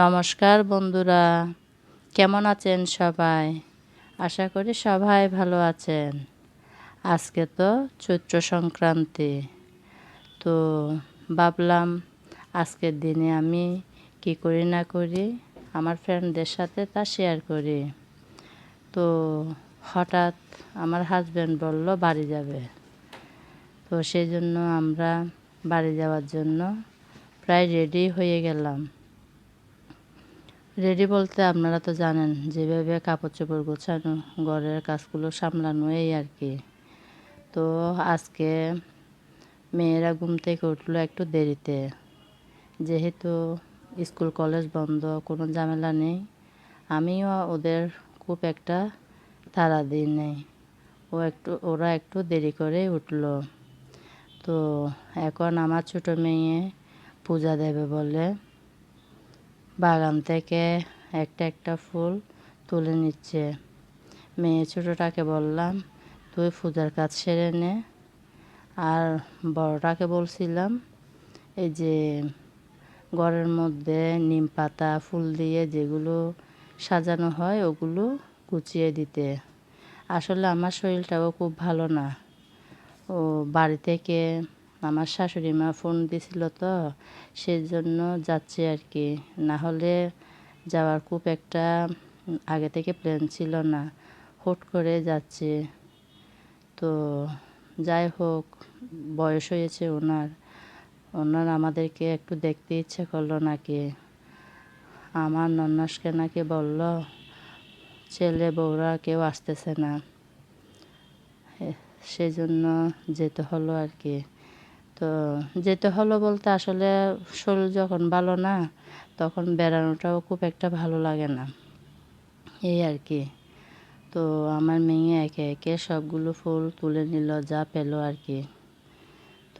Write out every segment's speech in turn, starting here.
নমস্কার বন্ধুরা, কেমন আছেন সবাই? আশা করি সবাই ভালো আছেন। আজকে তো চৈত্র সংক্রান্তি, তো ভাবলাম আজকের দিনে আমি কি করি না করি আমার ফ্রেন্ডদের সাথে তা শেয়ার করি। তো হঠাৎ আমার হাজব্যান্ড বলল, বাড়ি যাবে? তো সেই জন্য আমরা বাড়ি যাওয়ার জন্য প্রায় রেডি হয়ে গেলাম। রেডি বলতে আপনারা তো জানেন, যেভাবে কাপড় চোপড় গোছানো, ঘরের কাজগুলো সামলানো এই আর কি। তো আজকে মেয়েরা ঘুম থেকে উঠল একটু দেরিতে। যেহেতু স্কুল, কলেজ বন্ধ, কোনো ঝামেলা নেই। আমিও ওদের খুব একটা তাড়া দিই নেই। ও একটু, ওরা একটু দেরি করে উঠল। তো এখন আমার ছোটো মেয়ে পূজা দেবে বলে বাগান থেকে একটা একটা ফুল তুলে নিচ্ছে। মেয়ে ছোটোটাকে বললাম, তুই পূজার কাজ সেরে নে। আর বড়টাকে বলছিলাম, এই যে ঘরের মধ্যে নিম পাতা, ফুল দিয়ে যেগুলো সাজানো হয় ওগুলো কুচিয়ে দিতে। আসলে আমার শরীরটাও খুব ভালো না। ও বাড়ি থেকে আমার শাশুড়ি মা ফোন দিছিল তো সেই জন্য যাচ্ছি আর কি। না হলে যাওয়ার খুব একটা আগে থেকে প্ল্যান ছিল না। হুট করে যাচ্ছে। তো যাই হোক, বয়স হয়েছে ওনার। ওনার আমাদেরকে একটু দেখতে ইচ্ছে করল নাকি। আমার নন্নাসকে নাকি বলল, ছেলে বউরা কেউ আসতেছে না। সেই জন্য যেতে হলো আর কি। তো যেতে হলো বলতে আসলে শরীর যখন ভালো না, তখন বেড়ানোটাও খুব একটা ভালো লাগে না। এই আর কি। তো আমার মেয়ে একে একে সবগুলো ফুল তুলে নিল, যা পেল আর কি।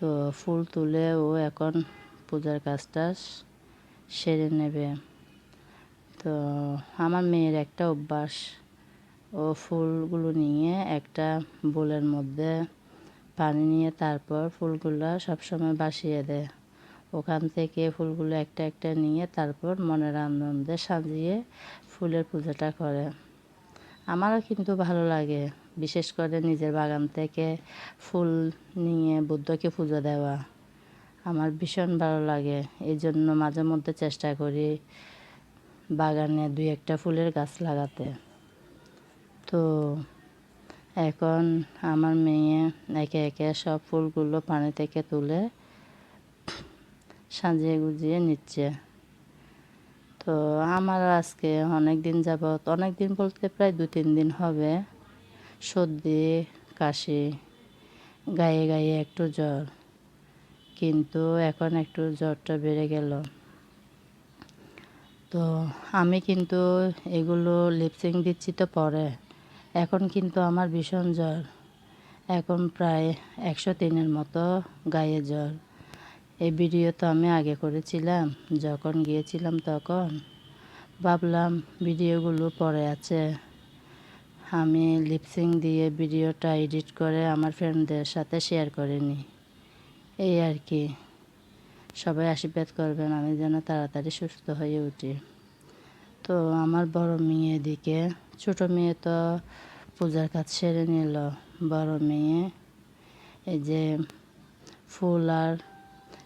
তো ফুল তুলে ও এখন পূজার কাজটা সেরে নেবে। তো আমার মেয়ের একটা অভ্যাস, ও ফুলগুলো নিয়ে একটা বোলের মধ্যে পানি নিয়ে তারপর ফুলগুলো সবসময় বাসিয়ে দেয়। ওখান থেকে ফুলগুলো একটা একটা নিয়ে তারপর মনের আনন্দে সাজিয়ে ফুলের পূজাটা করে। আমারও কিন্তু ভালো লাগে, বিশেষ করে নিজের বাগান থেকে ফুল নিয়ে বুদ্ধকে পুজো দেওয়া। আমার ভীষণ ভালো লাগে এই জন্য মাঝে মধ্যে চেষ্টা করি বাগানে দুই একটা ফুলের গাছ লাগাতে। তো এখন আমার মেয়ে একে একে সব ফুলগুলো পানি থেকে তুলে সাজিয়ে গুজিয়ে নিচ্ছে। তো আমার আজকে অনেক দিন যাবৎ অনেক দিন বলতে প্রায় দু তিন দিন হবে, সর্দি, কাশি, গায়ে গায়ে একটু জ্বর, কিন্তু এখন একটু জ্বরটা বেড়ে গেল। তো আমি কিন্তু এগুলো লিপসিং দিচ্ছি তো পরে। এখন কিন্তু আমার ভীষণ জ্বর। এখন প্রায় একশো তিনের মতো গায়ে জ্বর। এই ভিডিও তো আমি আগে করেছিলাম, যখন গিয়েছিলাম তখন। ভাবলাম ভিডিওগুলো পরে আছে। আমি লিপসিং দিয়ে ভিডিওটা এডিট করে আমার ফ্রেন্ডদের সাথে শেয়ার করে নিই। এই আর কি। সবাই আশীর্বাদ করবেন, আমি যেন তাড়াতাড়ি সুস্থ হয়ে উঠি। তো আমার বড় মেয়ে দিকে, ছোটো মেয়ে তো পূজার কাজ সেরে নিল। বড় মেয়ে, এই যে ফুল আর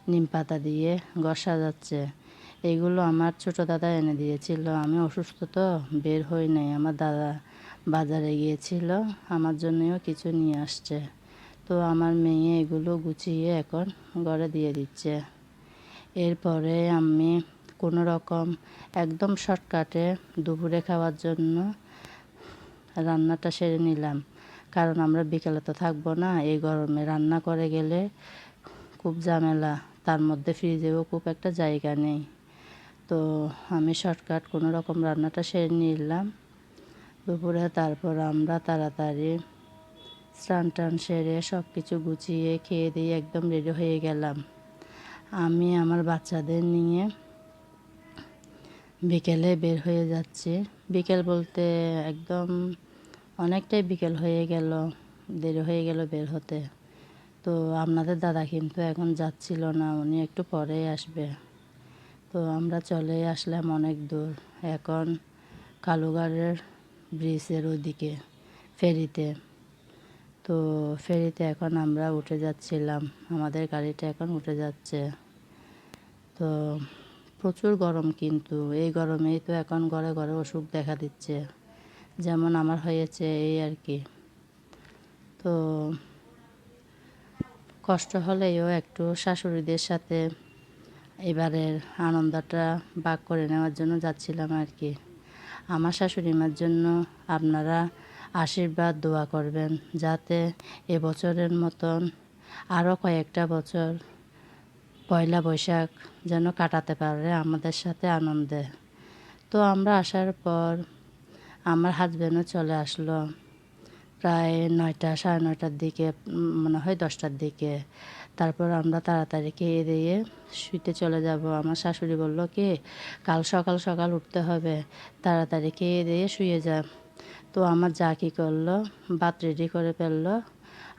নিম পাতা দিয়ে ঘর সাজাচ্ছে এইগুলো আমার ছোট দাদা এনে দিয়েছিল। আমি অসুস্থ তো, বের হই নাই। আমার দাদা বাজারে গিয়েছিল, আমার জন্যও কিছু নিয়ে আসছে। তো আমার মেয়ে এগুলো গুছিয়ে এখন ঘরে দিয়ে দিচ্ছে। এরপরে আমি কোনো রকম একদম শর্টকাটে দুপুরে খাওয়ার জন্য রান্নাটা সেরে নিলাম। কারণ আমরা বিকেলে তো থাকব না, এই গরমে রান্না করে গেলে খুব ঝামেলা। তার মধ্যে ফ্রিজেও খুব একটা জায়গা নেই। তো আমি শর্টকাট কোনো রকম রান্নাটা সেরে নিলাম। দুপুরে তারপর আমরা তাড়াতাড়ি স্নান টান সেরে সব কিছু গুছিয়ে খেয়ে দিয়ে একদম রেডি হয়ে গেলাম। আমি আমার বাচ্চাদের নিয়ে বিকেলে বের হয়ে যাচ্ছি। বিকেল বলতে একদম অনেকটাই বিকেল হয়ে গেল, দেরি হয়ে গেল বের হতে। তো আপনাদের দাদা কিন্তু এখন যাচ্ছিল না, উনি একটু পরেই আসবে। তো আমরা চলে আসলাম অনেক দূর, এখন কালুগাড়ের ব্রিজের ওদিকে ফেরিতে। তো ফেরিতে এখন আমরা উঠে যাচ্ছিলাম, আমাদের গাড়িটা এখন উঠে যাচ্ছে। তো প্রচুর গরম কিন্তু। এই গরমেই তো এখন ঘরে ঘরে অসুখ দেখা দিচ্ছে। যেমন আমার হয়েছে এই আর কি। তো কষ্ট হলেও একটু শাশুড়িদের সাথে এবারের আনন্দটা ভাগ করে নেওয়ার জন্য যাচ্ছিলাম আর কি। আমার শাশুড়ি মার জন্য আপনারা আশীর্বাদ, দোয়া করবেন, যাতে এবছরের মতন আরও কয়েকটা বছর পয়লা বৈশাখ যেন কাটাতে পারে আমাদের সাথে আনন্দে। তো আমরা আসার পর আমার হাজব্যান্ডও চলে আসলো। প্রায় নয়টা, সাড়ে নয়টার দিকে মনে হয় দশটার দিকে। তারপর আমরা তাড়াতাড়ি খেয়ে দিয়ে শুইতে চলে যাব। আমার শাশুড়ি বলল, কি? কাল সকাল সকাল উঠতে হবে। তাড়াতাড়ি খেয়ে দিয়ে শুয়ে যা। তো আমার যা কী করল, ভাত রেডি করে ফেলল।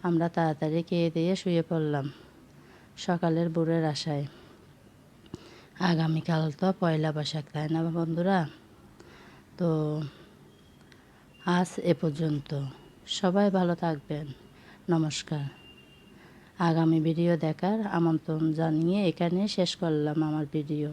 আমরা তাড়াতাড়ি খেয়ে দিয়ে শুয়ে পড়লাম। সকালের বুড়ের আশায়। আগামীকাল তো পয়লা বৈশাখ, তাই না বন্ধুরা? তো আজ এ পর্যন্ত। সবাই ভালো থাকবেন। নমস্কার। আগামী ভিডিও দেখার আমন্ত্রণ জানিয়ে এখানে শেষ করলাম আমার ভিডিও।